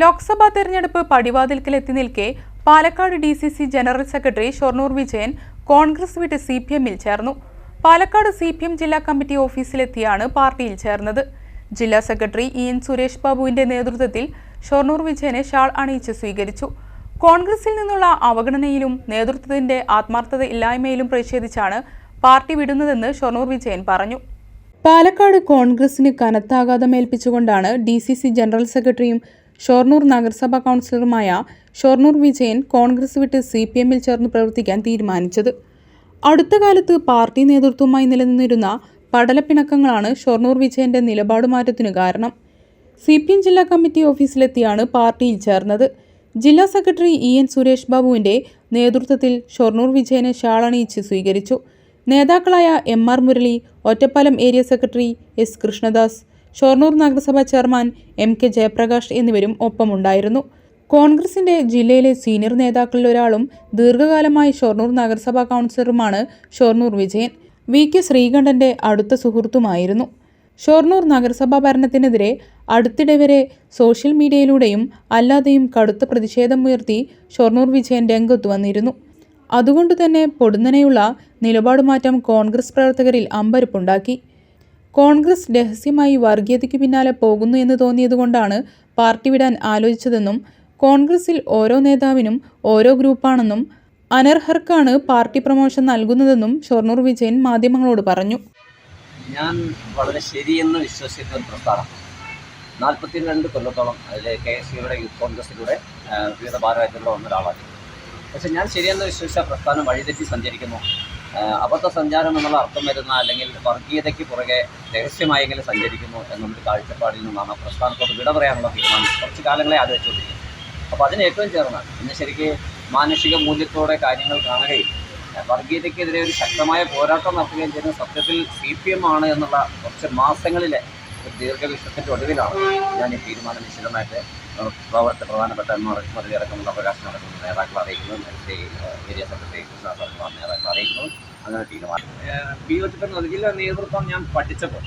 ലോക്സഭാ തെരഞ്ഞെടുപ്പ് പടിവാതിൽക്കലെത്തി നിൽക്കെ Palakkad D C C general secretary Shoranur Vijayan Congress വിട്ട് സി പി എമ്മിൽ ചേർന്നു. പാലക്കാട് സി പി എം ജില്ലാ കമ്മിറ്റി ഓഫീസിലെത്തിയാണ് പാർട്ടിയിൽ ചേർന്നത്. ജില്ലാ സെക്രട്ടറി ഇ എൻ സുരേഷ് ബാബുവിന്റെ നേതൃത്വത്തിൽ ഷൊർണൂർ വിജയനെ ഷാൾ അണിയിച്ച് സ്വീകരിച്ചു. കോൺഗ്രസിൽ നിന്നുള്ള അവഗണനയിലും നേതൃത്വത്തിന്റെ ആത്മാർത്ഥത ഇല്ലായ്മയിലും പ്രതിഷേധിച്ചാണ് പാർട്ടി വിടുന്നതെന്ന് ഷൊർണൂർ വിജയൻ പറഞ്ഞു. പാലക്കാട് കോൺഗ്രസിന് കനത്താഘാതമേൽപ്പിച്ചുകൊണ്ടാണ് ഡി സി സി ജനറൽ സെക്രട്ടറിയും ഷൊർണൂർ നഗരസഭാ കൗൺസിലറുമായ ഷൊർണൂർ വിജയൻ കോൺഗ്രസ് വിട്ട് സി പി എമ്മിൽ ചേർന്ന് പ്രവർത്തിക്കാൻ തീരുമാനിച്ചത്. അടുത്ത കാലത്ത് പാർട്ടി നേതൃത്വവുമായി നിലനിന്നിരുന്ന പടലപ്പിണക്കങ്ങളാണ് ഷൊർണൂർ വിജയന്റെ നിലപാട് മാറ്റത്തിന് കാരണം. സി പി എം ജില്ലാ കമ്മിറ്റി ഓഫീസിലെത്തിയാണ് പാർട്ടിയിൽ ചേർന്നത്. ജില്ലാ സെക്രട്ടറി ഇ എൻ സുരേഷ് ബാബുവിന്റെ നേതൃത്വത്തിൽ ഷൊർണൂർ വിജയനെ ഷാളണിയിച്ച് സ്വീകരിച്ചു. നേതാക്കളായ M R Murali Ottapalam area secretary S Krishnadas Shoranur നഗരസഭാ ചെയർമാൻ എം കെ ജയപ്രകാശ് എന്നിവരും ഒപ്പമുണ്ടായിരുന്നു. കോൺഗ്രസിന്റെ ജില്ലയിലെ സീനിയർ നേതാക്കളിൽ ഒരാളും ദീർഘകാലമായി ഷൊർണൂർ നഗരസഭാ കൗൺസിലറുമാണ് ഷൊർണൂർ വിജയൻ. വി. കെ. ശ്രീകണ്ഠന്റെ അടുത്ത സുഹൃത്തുമായിരുന്നു. ഷൊർണൂർ നഗരസഭാ ഭരണത്തിനെതിരെ അടുത്തിടെ വരെ സോഷ്യൽ മീഡിയയിലൂടെയും അല്ലാതെയും കടുത്ത പ്രതിഷേധം ഉയർത്തി ഷൊർണൂർ വിജയൻ രംഗത്ത് വന്നിരുന്നു. അതുകൊണ്ടുതന്നെ പൊടുന്നനെയുള്ള നിലപാടുമാറ്റം കോൺഗ്രസ് പ്രവർത്തകരിൽ അമ്പരപ്പുണ്ടാക്കി. കോൺഗ്രസ് രഹസ്യമായി വർഗീയതയ്ക്ക് പിന്നാലെ പോകുന്നു എന്ന് തോന്നിയതുകൊണ്ടാണ് പാർട്ടി വിടാൻ ആലോചിച്ചതെന്നും കോൺഗ്രസിൽ ഓരോ നേതാവിനും ഓരോ ഗ്രൂപ്പാണെന്നും അനർഹർക്കാണ് പാർട്ടി പ്രമോഷൻ നൽകുന്നതെന്നും ഷൊർണൂർ വിജയൻ മാധ്യമങ്ങളോട് പറഞ്ഞു. ഞാൻ വളരെ ശരിയെന്ന് വിശ്വസിക്കുന്ന ഒരു പ്രസ്ഥാനം. നാൽപ്പത്തി രണ്ട് കൊല്ലത്തോളം അതിൽ കെ എസ് സിയുടെ യൂത്ത് കോൺഗ്രസിലൂടെ വിവിധ ഭാരവാഹികളിലൂടെ വന്ന ഒരാളാണ്. പക്ഷെ ഞാൻ ശരിയെന്ന് വിശ്വസിച്ച പ്രസ്ഥാനം വഴിതെറ്റി സഞ്ചരിക്കുന്നു. അബദ്ധ സഞ്ചാരം എന്നുള്ള അർത്ഥം വരുന്ന അല്ലെങ്കിൽ വർഗീയതയ്ക്ക് പുറകെ രഹസ്യമായെങ്കിലും സഞ്ചരിക്കുന്നു എന്നൊരു കാഴ്ചപ്പാടിൽ നിന്നാണ് പ്രസ്ഥാനത്തോട് വിട പറയാനുള്ള തീരുമാനം കുറച്ച് കാലങ്ങളെ ആലോചിച്ചുകൊണ്ടിരിക്കുന്നത് അപ്പോൾ അതിന് ഏറ്റവും ചേർന്നാണ്. ഇന്ന് ശരിക്ക് മാനുഷിക മൂല്യത്തോടെ കാര്യങ്ങൾ കാണുകയും വർഗീയതയ്ക്കെതിരെ ഒരു ശക്തമായ പോരാട്ടം നടത്തുകയും ചെയ്യുന്ന സത്യത്തിൽ സി പി എം ആണ് എന്നുള്ള കുറച്ച് മാസങ്ങളിലെ ഒരു ദീർഘവിശ്വത്തിന്റെ ഒടുവിലാണ് ഞാൻ ഈ തീരുമാനം ഏഹ്, പ്രവർത്ത പ്രധാനപ്പെട്ട മുരളി അടക്കമുള്ള പ്രകാശം നടക്കുന്ന നേതാക്കൾ അറിയിക്കുന്നു. നേരത്തെ ഏരിയ സെക്രട്ടറി കൃഷ്ണ നേതാക്കൾ അറിയിക്കുന്നു. അങ്ങനെ തീരുമാനം. പി ഒ ടി ജില്ലാ നേതൃത്വം ഞാൻ പഠിച്ചപ്പോൾ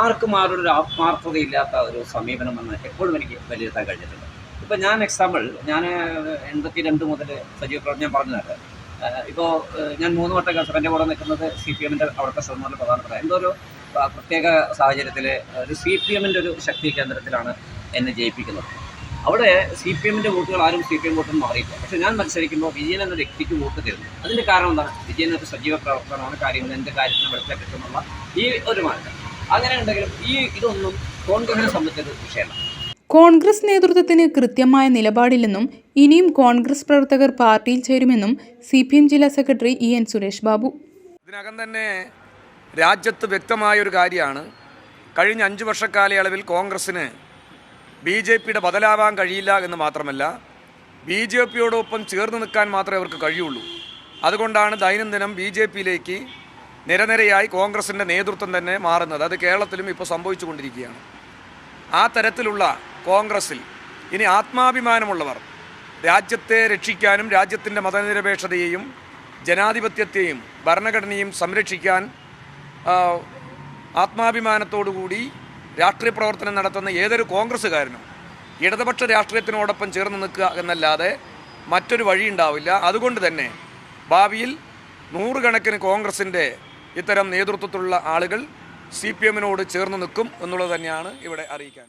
ആർക്കും ആരുടെ ഒരു ആത്മാർത്ഥതയില്ലാത്ത ഒരു സമീപനം എന്ന് എപ്പോഴും എനിക്ക് വിലയിരുത്താൻ കഴിഞ്ഞിട്ടുണ്ട്. ഇപ്പം ഞാൻ എക്സാമ്പിൾ ഞാൻ എൺപത്തി രണ്ട് മുതൽ സജീവ പ്രവർത്തനം ഞാൻ പറഞ്ഞതായിട്ട് ഇപ്പോൾ ഞാൻ മൂന്ന് വട്ടം കസറിന്റെ കൂടെ നിൽക്കുന്നത് സി പി എമ്മിന്റെ അവിടുത്തെ ശ്രമങ്ങളുടെ പ്രധാനപ്പെട്ട എന്തോ ഒരു പ്രത്യേക സാഹചര്യത്തിൽ ഒരു സി പി എമ്മിന്റെ ഒരു ശക്തി കേന്ദ്രത്തിലാണ് എന്നെ ജയിപ്പിക്കുന്നത്. അവിടെ സി പി എമ്മിന്റെ വോട്ടുകൾ ആരും സി പി എം വോട്ടും മാറിയില്ല പക്ഷെ ഞാൻ മത്സരിക്കുമ്പോൾ വിജയൻ എന്ന വ്യക്തിക്ക് വോട്ട് തരുന്നു. അതിന്റെ കാരണം എന്താണ്? വിജയൻ ഒരു സജീവ പ്രവർത്തനമാണ് കാര്യങ്ങൾ എന്റെ കാര്യത്തിന് വെളുത്തേക്ക് കിട്ടുമെന്നുള്ള ഈ ഒരു മാറ്റം. അങ്ങനെ ഉണ്ടെങ്കിലും ഈ ഇതൊന്നും കോൺഗ്രസിനെ സംബന്ധിച്ചൊരു വിഷയമല്ല. കോൺഗ്രസ് നേതൃത്വത്തിന് കൃത്യമായ നിലപാടില്ലെന്നും ഇനിയും കോൺഗ്രസ് പ്രവർത്തകർ പാർട്ടിയിൽ ചേരുമെന്നും സി പി എം ജില്ലാ secretary E N Suresh Babu. ഇതിനകം തന്നെ രാജ്യത്ത് വ്യക്തമായൊരു കാര്യമാണ്. കഴിഞ്ഞ അഞ്ച് വർഷക്കാലയളവിൽ കോൺഗ്രസ്സിന് ബി ജെ പിയുടെ ബദലാവാൻ കഴിയില്ല എന്ന് മാത്രമല്ല ബി ജെ പിയോടൊപ്പം ചേർന്ന് നിൽക്കാൻ മാത്രമേ അവർക്ക് കഴിയുള്ളൂ. അതുകൊണ്ടാണ് ദൈനംദിനം ബി ജെ പിയിലേക്ക് നിരനിരയായി കോൺഗ്രസിന്റെ നേതൃത്വം തന്നെ മാറുന്നത്. അത് കേരളത്തിലും ഇപ്പോൾ സംഭവിച്ചുകൊണ്ടിരിക്കുകയാണ്. ആ തരത്തിലുള്ള കോൺഗ്രസിൽ ഇനി ആത്മാഭിമാനമുള്ളവർ രാജ്യത്തെ രക്ഷിക്കാനും രാജ്യത്തിന്റെ മതനിരപേക്ഷതയെയും ജനാധിപത്യത്തെയും ഭരണഘടനയും സംരക്ഷിക്കാൻ ആത്മാഭിമാനത്തോടുകൂടി രാഷ്ട്രീയ പ്രവർത്തനം നടത്തുന്ന ഏതൊരു കോൺഗ്രസ്സുകാരനും ഇടതുപക്ഷ രാഷ്ട്രീയത്തിനോടൊപ്പം ചേർന്ന് നിൽക്കുക എന്നല്ലാതെ മറ്റൊരു വഴി ഉണ്ടാവില്ല. അതുകൊണ്ട് തന്നെ ഭാവിയിൽ നൂറുകണക്കിന് കോൺഗ്രസിന്റെ ഇത്തരം നേതൃത്വത്തിലുള്ള ആളുകൾ സി പി എമ്മിനോട് ചേർന്ന് നിൽക്കും എന്നുള്ളത് തന്നെയാണ് ഇവിടെ അറിയിക്കാൻ.